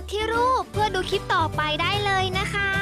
ดที่รูปเพื่อดูคลิปต่อไปได้เลยนะคะ